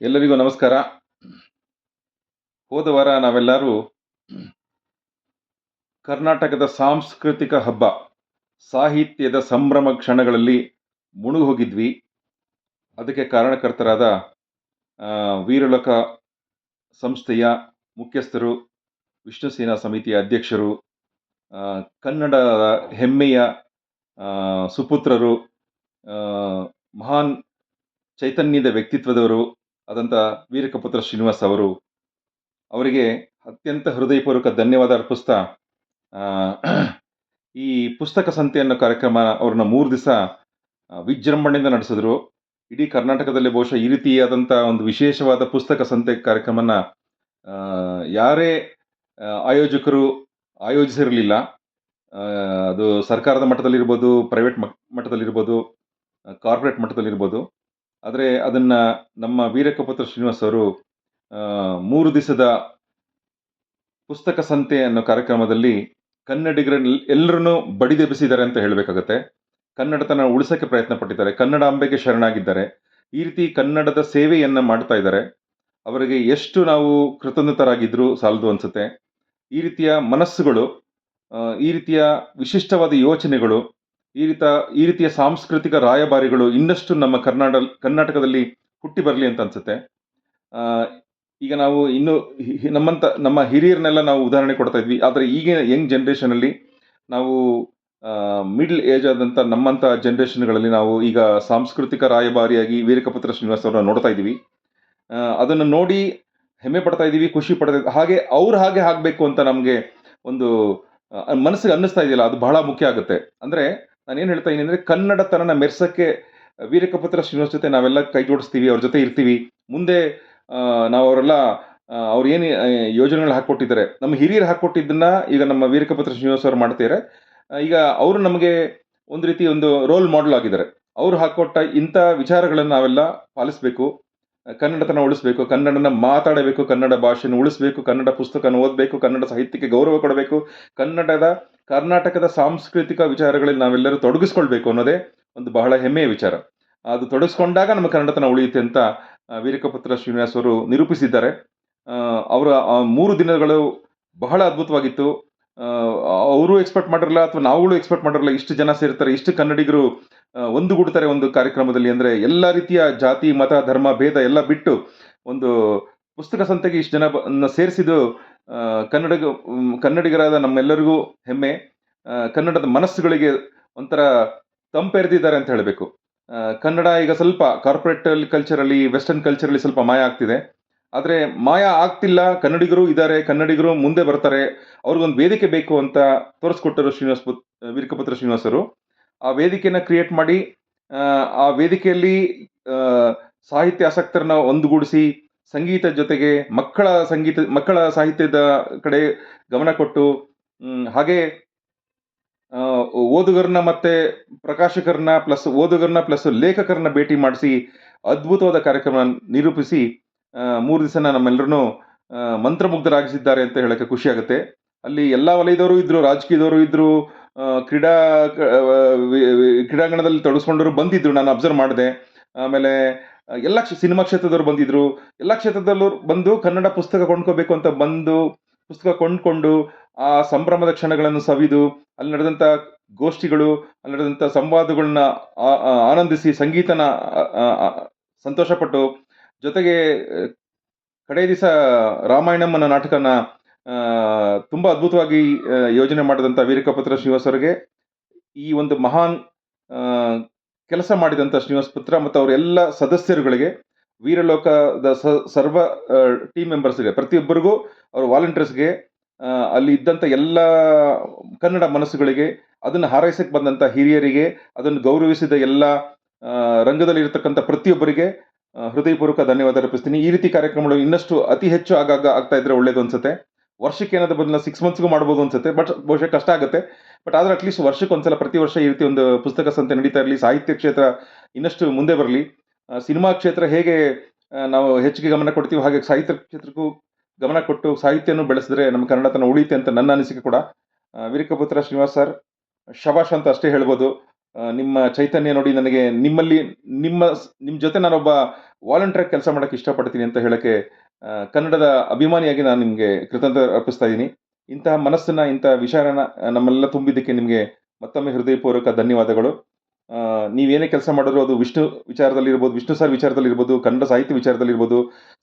ಎಲ್ಲರಿಗೂ ನಮಸ್ಕಾರ. ಹೋದ ವಾರ ನಾವೆಲ್ಲರೂ ಕರ್ನಾಟಕದ ಸಾಂಸ್ಕೃತಿಕ ಹಬ್ಬ, ಸಾಹಿತ್ಯದ ಸಂಭ್ರಮ ಕ್ಷಣಗಳಲ್ಲಿ ಮುಳುಗಿ ಹೋಗಿದ್ವಿ ಅದಕ್ಕೆ ಕಾರಣಕರ್ತರಾದ ವೀರಲೋಕ ಸಂಸ್ಥೆಯ ಮುಖ್ಯಸ್ಥರು ವಿಷ್ಣು ಸೇನಾ ಸಮಿತಿಯ ಅಧ್ಯಕ್ಷರು ಕನ್ನಡ ಹೆಮ್ಮೆಯ ಸುಪುತ್ರರು ಮಹಾನ್ ಚೈತನ್ಯದ ವ್ಯಕ್ತಿತ್ವದವರು ಆದಂಥ ವೀರಕಪುತ್ರ ಶ್ರೀನಿವಾಸ್ ಅವರು ಅವರಿಗೆ ಅತ್ಯಂತ ಹೃದಯಪೂರ್ವಕ ಧನ್ಯವಾದ ಅರ್ಪಿಸ್ತಾ ಈ ಪುಸ್ತಕ ಸಂತೆ ಅನ್ನೋ ಕಾರ್ಯಕ್ರಮ ಅವ್ರನ್ನ ಮೂರು ದಿವಸ ವಿಜೃಂಭಣೆಯಿಂದ ನಡೆಸಿದ್ರು. ಇಡೀ ಕರ್ನಾಟಕದಲ್ಲಿ ಬಹುಶಃ ಈ ರೀತಿಯಾದಂಥ ಒಂದು ವಿಶೇಷವಾದ ಪುಸ್ತಕ ಸಂತೆ ಕಾರ್ಯಕ್ರಮನ ಯಾರೇ ಆಯೋಜಕರು ಆಯೋಜಿಸಿರಲಿಲ್ಲ. ಅದು ಸರ್ಕಾರದ ಮಟ್ಟದಲ್ಲಿರ್ಬೋದು, ಪ್ರೈವೇಟ್ ಮಟ್ಟದಲ್ಲಿರ್ಬೋದು ಕಾರ್ಪೊರೇಟ್ ಮಟ್ಟದಲ್ಲಿರ್ಬೋದು. ಆದರೆ ಅದನ್ನು ನಮ್ಮ ವೀರಕಪುತ್ರ ಶ್ರೀನಿವಾಸ್ ಅವರು ಮೂರು ದಿವಸದ ಪುಸ್ತಕ ಸಂತೆ ಅನ್ನೋ ಕಾರ್ಯಕ್ರಮದಲ್ಲಿ ಕನ್ನಡಿಗರ ಎಲ್ಲರನ್ನೂ ಬಡಿದೆಬ್ಬಿಸಿದ್ದಾರೆ ಅಂತ ಹೇಳಬೇಕಾಗತ್ತೆ. ಕನ್ನಡತನ ಉಳಿಸೋಕ್ಕೆ ಪ್ರಯತ್ನ ಪಟ್ಟಿದ್ದಾರೆ. ಕನ್ನಡ ಅಂಬೆಗೆ ಶರಣಾಗಿದ್ದಾರೆ. ಈ ರೀತಿ ಕನ್ನಡದ ಸೇವೆಯನ್ನು ಮಾಡ್ತಾ ಇದ್ದಾರೆ. ಅವರಿಗೆ ಎಷ್ಟು ನಾವು ಕೃತಜ್ಞತರಾಗಿದ್ದರೂ ಸಾಲದು ಅನ್ಸುತ್ತೆ. ಈ ರೀತಿಯ ಮನಸ್ಸುಗಳು ಈ ರೀತಿಯ ವಿಶಿಷ್ಟವಾದ ಯೋಚನೆಗಳು ಈ ರೀತ, ಈ ರೀತಿಯ ಸಾಂಸ್ಕೃತಿಕ ರಾಯಭಾರಿಗಳು ಇನ್ನಷ್ಟು ನಮ್ಮ ಕರ್ನಾಟ ಕರ್ನಾಟಕದಲ್ಲಿ ಹುಟ್ಟಿ ಬರಲಿ ಅಂತ ಅನ್ಸುತ್ತೆ. ಈಗ ನಾವು ಇನ್ನು ನಮ್ಮಂತ, ನಮ್ಮ ಹಿರಿಯರನ್ನೆಲ್ಲ ನಾವು ಉದಾಹರಣೆ ಕೊಡ್ತಾ ಇದ್ವಿ. ಆದರೆ ಈಗಿನ ಯಂಗ್ ಜನ್ರೇಷನಲ್ಲಿ ನಾವು ಮಿಡ್ಲ್ ಏಜ್ ಆದಂಥ ನಮ್ಮಂಥ ಜನ್ರೇಷನ್ಗಳಲ್ಲಿ ನಾವು ಈಗ ಸಾಂಸ್ಕೃತಿಕ ರಾಯಭಾರಿಯಾಗಿ ವೀರಕಪುತ್ರ ಶ್ರೀನಿವಾಸ ಅವರನ್ನ ನೋಡ್ತಾ ಇದ್ದೀವಿ. ಅದನ್ನು ನೋಡಿ ಹೆಮ್ಮೆ ಪಡ್ತಾ ಇದ್ದೀವಿ, ಖುಷಿ ಪಡ್ತಾ ಹಾಗೆ ಅವ್ರು ಹಾಗೆ ಆಗಬೇಕು ಅಂತ ನಮಗೆ ಒಂದು ಮನಸ್ಸಿಗೆ ಅನ್ನಿಸ್ತಾ ಇದೆಯಲ್ಲ, ಅದು ಬಹಳ ಮುಖ್ಯ ಆಗುತ್ತೆ. ಅಂದ್ರೆ ನಾನು ಏನು ಹೇಳ್ತಾ ಇದ್ದೀನಿ ಅಂದ್ರೆ ಕನ್ನಡತನನ ಮೆರೆಸೋಕ್ಕೆ ವೀರಕಪತ್ರ ಶ್ರೀನಿವಾಸ್ ಜೊತೆ ನಾವೆಲ್ಲ ಕೈ ಜೋಡಿಸ್ತೀವಿ, ಅವ್ರ ಜೊತೆ ಇರ್ತೀವಿ. ಮುಂದೆ ನಾವು ಅವರೆಲ್ಲ ಅವ್ರು ಏನು ಯೋಜನೆಗಳು ಹಾಕ್ಕೊಟ್ಟಿದ್ದಾರೆ. ನಮ್ಮ ಹಿರಿಯರು ಹಾಕ್ಕೊಟ್ಟಿದ್ದನ್ನು ಈಗ ನಮ್ಮ ವೀರಕಪತ್ರ ಶ್ರೀನಿವಾಸ್ ಅವರು ಮಾಡ್ತಿದ್ದಾರೆ ಈಗ ಅವರು ನಮಗೆ ಒಂದು ರೀತಿ ಒಂದು ರೋಲ್ ಮಾಡೆಲ್ ಆಗಿದ್ದಾರೆ. ಅವರು ಹಾಕೊಟ್ಟ ಇಂಥ ವಿಚಾರಗಳನ್ನು ನಾವೆಲ್ಲ ಪಾಲಿಸಬೇಕು. ಕನ್ನಡತನ ಉಳಿಸ್ಬೇಕು, ಕನ್ನಡನ ಮಾತಾಡಬೇಕು, ಕನ್ನಡ ಭಾಷೆನ ಉಳಿಸ್ಬೇಕು, ಕನ್ನಡ ಪುಸ್ತಕನ ಓದಬೇಕು, ಕನ್ನಡ ಸಾಹಿತ್ಯಕ್ಕೆ ಗೌರವ ಕೊಡಬೇಕು, ಕನ್ನಡದ ಕರ್ನಾಟಕದ ಸಾಂಸ್ಕೃತಿಕ ವಿಚಾರಗಳಲ್ಲಿ ನಾವೆಲ್ಲರೂ ತೊಡಗಿಸ್ಕೊಳ್ಬೇಕು ಅನ್ನೋದೇ ಒಂದು ಬಹಳ ಹೆಮ್ಮೆಯ ವಿಚಾರ. ಅದು ತೊಡಗಿಸ್ಕೊಂಡಾಗ ನಮ್ಮ ಕನ್ನಡತನ ಉಳಿಯುತ್ತೆ ಅಂತ ವೀರಕಪುತ್ರ ಶ್ರೀನಿವಾಸ್ ಅವರು ನಿರೂಪಿಸಿದ್ದಾರೆ. ಅವರ ಮೂರು ದಿನಗಳು ಬಹಳ ಅದ್ಭುತವಾಗಿತ್ತು. ಅವರು ಎಕ್ಸ್ಪೆಕ್ಟ್ ಮಾಡಿರಲ್ಲ ಅಥವಾ ನಾವುಗಳು ಎಕ್ಸ್ಪೆಕ್ಟ್ ಮಾಡಿರಲ್ಲ, ಇಷ್ಟು ಜನ ಸೇರ್ತಾರೆ, ಇಷ್ಟು ಕನ್ನಡಿಗರು ಒಂದುಗೂಡ್ತಾರೆ ಒಂದು ಕಾರ್ಯಕ್ರಮದಲ್ಲಿ ಅಂದರೆ ಎಲ್ಲ ರೀತಿಯ ಜಾತಿ, ಮತ, ಧರ್ಮ, ಭೇದ ಎಲ್ಲ ಬಿಟ್ಟು ಒಂದು ಪುಸ್ತಕ ಸಂತೆಗೆ ಇಷ್ಟು ಜನ ಸೇರಿಸಿದ್ದು ಕನ್ನಡಿಗ ಕನ್ನಡಿಗರಾದ ನಮ್ಮೆಲ್ಲರಿಗೂ ಹೆಮ್ಮೆ. ಕನ್ನಡದ ಮನಸ್ಸುಗಳಿಗೆ ಒಂಥರ ತಂಪೆರೆದಿದ್ದಾರೆ ಅಂತ ಹೇಳಬೇಕು. ಕನ್ನಡ ಈಗ ಸ್ವಲ್ಪ ಕಾರ್ಪೊರೇಟ್ ಕಲ್ಚರಲ್ಲಿ ವೆಸ್ಟರ್ನ್ ಕಲ್ಚರಲ್ಲಿ ಸ್ವಲ್ಪ ಮಾಯ ಆಗ್ತಿದೆ. ಆದರೆ ಮಾಯ ಆಗ್ತಿಲ್ಲ. ಕನ್ನಡಿಗರು ಇದ್ದಾರೆ ಕನ್ನಡಿಗರು ಮುಂದೆ ಬರ್ತಾರೆ. ಅವ್ರಿಗೊಂದು ವೇದಿಕೆ ಬೇಕು ಅಂತ ತೋರಿಸ್ಕೊಟ್ಟರು ಶ್ರೀನಿವಾಸ್ ಪುತ್ ವೀರಕಪುತ್ರ ಶ್ರೀನಿವಾಸರು. ಆ ವೇದಿಕೆನ ಕ್ರಿಯೇಟ್ ಮಾಡಿ ಆ, ವೇದಿಕೆಯಲ್ಲಿ ಸಾಹಿತ್ಯ ಆಸಕ್ತರನ್ನ ಒಂದುಗೂಡಿಸಿ ಸಂಗೀತ ಜೊತೆಗೆ ಮಕ್ಕಳ ಸಂಗೀತ, ಮಕ್ಕಳ ಸಾಹಿತ್ಯದ ಕಡೆ ಗಮನ ಕೊಟ್ಟು ಹಾಗೆ ಓದುಗರನ್ನ ಮತ್ತೆ ಪ್ರಕಾಶಕರನ್ನ ಪ್ಲಸ್ ಓದುಗರನ್ನ ಪ್ಲಸ್ ಲೇಖಕರನ್ನ ಭೇಟಿ ಮಾಡಿಸಿ ಅದ್ಭುತವಾದ ಕಾರ್ಯಕ್ರಮ ನಿರೂಪಿಸಿ ಮೂರು ದಿವಸನ ನಮ್ಮೆಲ್ಲರೂ ಮಂತ್ರಮುಗ್ಧರಾಗಿಸಿದ್ದಾರೆ ಅಂತ ಹೇಳಕ್ಕೆ ಖುಷಿ ಆಗುತ್ತೆ. ಅಲ್ಲಿ ಎಲ್ಲ ವಲಯದವರು ಇದ್ದರು ರಾಜಕೀಯದವರು ಇದ್ದರು ಕ್ರೀಡಾ ಕ್ರೀಡಾಂಗಣದಲ್ಲಿ ತೊಡಸ್ಕೊಂಡವರು ಬಂದಿದ್ದರು ನಾನು ಅಬ್ಸರ್ವ್ ಮಾಡಿದೆ. ಆಮೇಲೆ ಎಲ್ಲ ಸಿನಿಮಾ ಕ್ಷೇತ್ರದವ್ರು ಬಂದಿದ್ರು. ಎಲ್ಲ ಕ್ಷೇತ್ರದಲ್ಲೂ ಬಂದು ಕನ್ನಡ ಪುಸ್ತಕ ಕೊಂಡ್ಕೋಬೇಕು ಅಂತ ಬಂದು ಪುಸ್ತಕ ಕೊಂಡ್ಕೊಂಡು, ಆ ಸಂಭ್ರಮದ ಕ್ಷಣಗಳನ್ನು ಸವಿದು, ಅಲ್ಲಿ ನಡೆದಂಥ ಗೋಷ್ಠಿಗಳು, ಅಲ್ಲಿ ನಡೆದಂಥ ಸಂವಾದಗಳನ್ನ ಆನಂದಿಸಿ ಸಂಗೀತನ ಸಂತೋಷಪಟ್ಟು, ಜೊತೆಗೆ ಕಡೆ ದಿವಸ ರಾಮಾಯಣಮ್ಮನ ನಾಟಕನ ತುಂಬ ಅದ್ಭುತವಾಗಿ ಯೋಜನೆ ಮಾಡಿದಂಥ ವೀರಕಪತ್ರ ಶ್ರೀವಾಸ್ ಈ ಒಂದು ಮಹಾನ್ ಕೆಲಸ ಮಾಡಿದಂಥ ಶ್ರೀನಿವಾಸ್ ಪುತ್ರ ಮತ್ತು ಅವರ ಎಲ್ಲ ಸದಸ್ಯರುಗಳಿಗೆ ವೀರಲೋಕದ ಸ- ಸರ್ವ ಟೀಮ್ ಮೆಂಬರ್ಸ್ಗೆ ಪ್ರತಿಯೊಬ್ಬರಿಗೂ ಅವ್ರ ವಾಲಂಟಿಯರ್ಸ್ಗೆ ಅಲ್ಲಿ ಇದ್ದಂಥ ಎಲ್ಲ ಕನ್ನಡ ಮನಸ್ಸುಗಳಿಗೆ, ಅದನ್ನು ಹಾರೈಸಕ್ಕೆ ಬಂದಂಥ ಹಿರಿಯರಿಗೆ, ಅದನ್ನು ಗೌರವಿಸಿದ ಎಲ್ಲ ರಂಗದಲ್ಲಿ ಇರತಕ್ಕಂಥ ಪ್ರತಿಯೊಬ್ಬರಿಗೆ ಹೃದಯಪೂರ್ವಕ ಧನ್ಯವಾದ ಅರ್ಪಿಸ್ತೀನಿ. ಈ ರೀತಿ ಕಾರ್ಯಕ್ರಮಗಳು ಇನ್ನಷ್ಟು ಅತಿ ಹೆಚ್ಚು ಆಗಾಗ ಆಗ್ತಾ ಇದ್ರೆ ಒಳ್ಳೇದು ಅನ್ಸುತ್ತೆ. ವರ್ಷಕ್ಕೆ ಏನಾದರೂ ಬಂದಿಲ್ಲ ಸಿಕ್ಸ್ ಮಂತ್ಸ್ಗೂ ಮಾಡ್ಬೋದು ಅನ್ಸುತ್ತೆ ಬಟ್ ಬಹುಶಃ ಕಷ್ಟ ಆಗುತ್ತೆ. ಬಟ್ ಆದ್ರೆ ಅಟ್ಲೀಸ್ಟ್ ವರ್ಷಕ್ಕೆ ಒಂದ್ಸಲ ಪ್ರತಿ ವರ್ಷ ಈ ರೀತಿ ಒಂದು ಪುಸ್ತಕ ಸಂತೆ ನಡೀತಾ ಇರಲಿ, ಸಾಹಿತ್ಯ ಕ್ಷೇತ್ರ ಇನ್ನಷ್ಟು ಮುಂದೆ ಬರಲಿ. ಸಿನಿಮಾ ಕ್ಷೇತ್ರ ಹೇಗೆ ನಾವು ಹೆಚ್ಚಿಗೆ ಗಮನ ಕೊಡ್ತೀವಿ ಹಾಗೆ ಸಾಹಿತ್ಯ ಕ್ಷೇತ್ರಕ್ಕೂ ಗಮನ ಕೊಟ್ಟು ಸಾಹಿತ್ಯನೂ ಬೆಳೆಸಿದ್ರೆ ನಮ್ಮ ಕನ್ನಡತನ ಉಳಿಯುತ್ತೆ ಅಂತ ನನ್ನ ಅನಿಸಿಕೆ ಕೂಡ. ವೀರಕಪುತ್ರ ಶ್ರೀನಿವಾಸ್ ಸರ್ ಶಬಾಷ್ ಅಂತ ಅಷ್ಟೇ ಹೇಳ್ಬೋದು. ನಿಮ್ಮ ಚೈತನ್ಯ ನೋಡಿ ನನಗೆ ನಿಮ್ಮಲ್ಲಿ, ನಿಮ್ಮ ನಿಮ್ಮ ಜೊತೆ ನಾನೊಬ್ಬ ವಾಲಂಟಿಯರ್ ಕೆಲಸ ಮಾಡೋಕ್ಕೆ ಇಷ್ಟಪಡ್ತೀನಿ ಅಂತ ಹೇಳೋಕ್ಕೆ ಕನ್ನಡದ ಅಭಿಮಾನಿಯಾಗಿ ನಾನು ನಿಮಗೆ ಕೃತಜ್ಞತೆ ಅರ್ಪಿಸ್ತಾ ಇದ್ದೀನಿ. ಇಂತಹ ಮನಸ್ಸನ್ನ, ಇಂತಹ ವಿಚಾರನ ನಮ್ಮೆಲ್ಲ ತುಂಬಿದ್ದಕ್ಕೆ ನಿಮಗೆ ಮತ್ತೊಮ್ಮೆ ಹೃದಯಪೂರ್ವಕ ಧನ್ಯವಾದಗಳು. ನೀವೇನೇ ಕೆಲಸ ಮಾಡಿದ್ರು ಅದು ವಿಷ್ಣು ವಿಚಾರದಲ್ಲಿರ್ಬೋದು, ವಿಷ್ಣು ಸರ್ ವಿಚಾರದಲ್ಲಿರ್ಬೋದು, ಕನ್ನಡ ಸಾಹಿತ್ಯ ವಿಚಾರದಲ್ಲಿರ್ಬೋದು,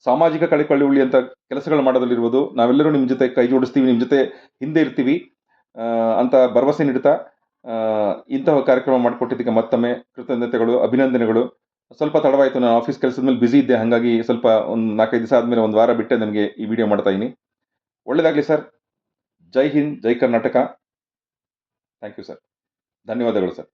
ಸಾಮಾಜಿಕ ಕಳಕಳಿ ಅಂತ ಕೆಲಸಗಳು ಮಾಡೋದಲ್ಲಿರ್ಬೋದು, ನಾವೆಲ್ಲರೂ ನಿಮ್ಮ ಜೊತೆ ಕೈ ಜೋಡಿಸ್ತೀವಿ ನಿಮ್ಮ ಜೊತೆ ಹಿಂದೆ ಇರ್ತೀವಿ ಅಂತ ಭರವಸೆ ನೀಡ್ತಾ ಇಂತಹ ಕಾರ್ಯಕ್ರಮ ಮಾಡಿಕೊಟ್ಟಿದ್ದಕ್ಕೆ ಮತ್ತೊಮ್ಮೆ ಕೃತಜ್ಞತೆಗಳು, ಅಭಿನಂದನೆಗಳು. ಸ್ವಲ್ಪ ತಡವಾಯಿತು, ನಾನು ಆಫೀಸ್ ಕೆಲಸದ ಮೇಲೆ ಬ್ಯುಸಿ ಇದ್ದೆ, ಹಾಗಾಗಿ ಸ್ವಲ್ಪ ಒಂದು ನಾಲ್ಕೈದು ದಿವಸ ಆದಮೇಲೆ ಒಂದು ವಾರ ಬಿಟ್ಟೆ ನನಗೆ ಈ ವಿಡಿಯೋ ಮಾಡ್ತಾ ಇದ್ದೀನಿ ಒಳ್ಳೆಯದಾಗಲಿ sir. Jai Hind Jai Karnataka. Thank you sir ಧನ್ಯವಾದಗಳು ಸರ್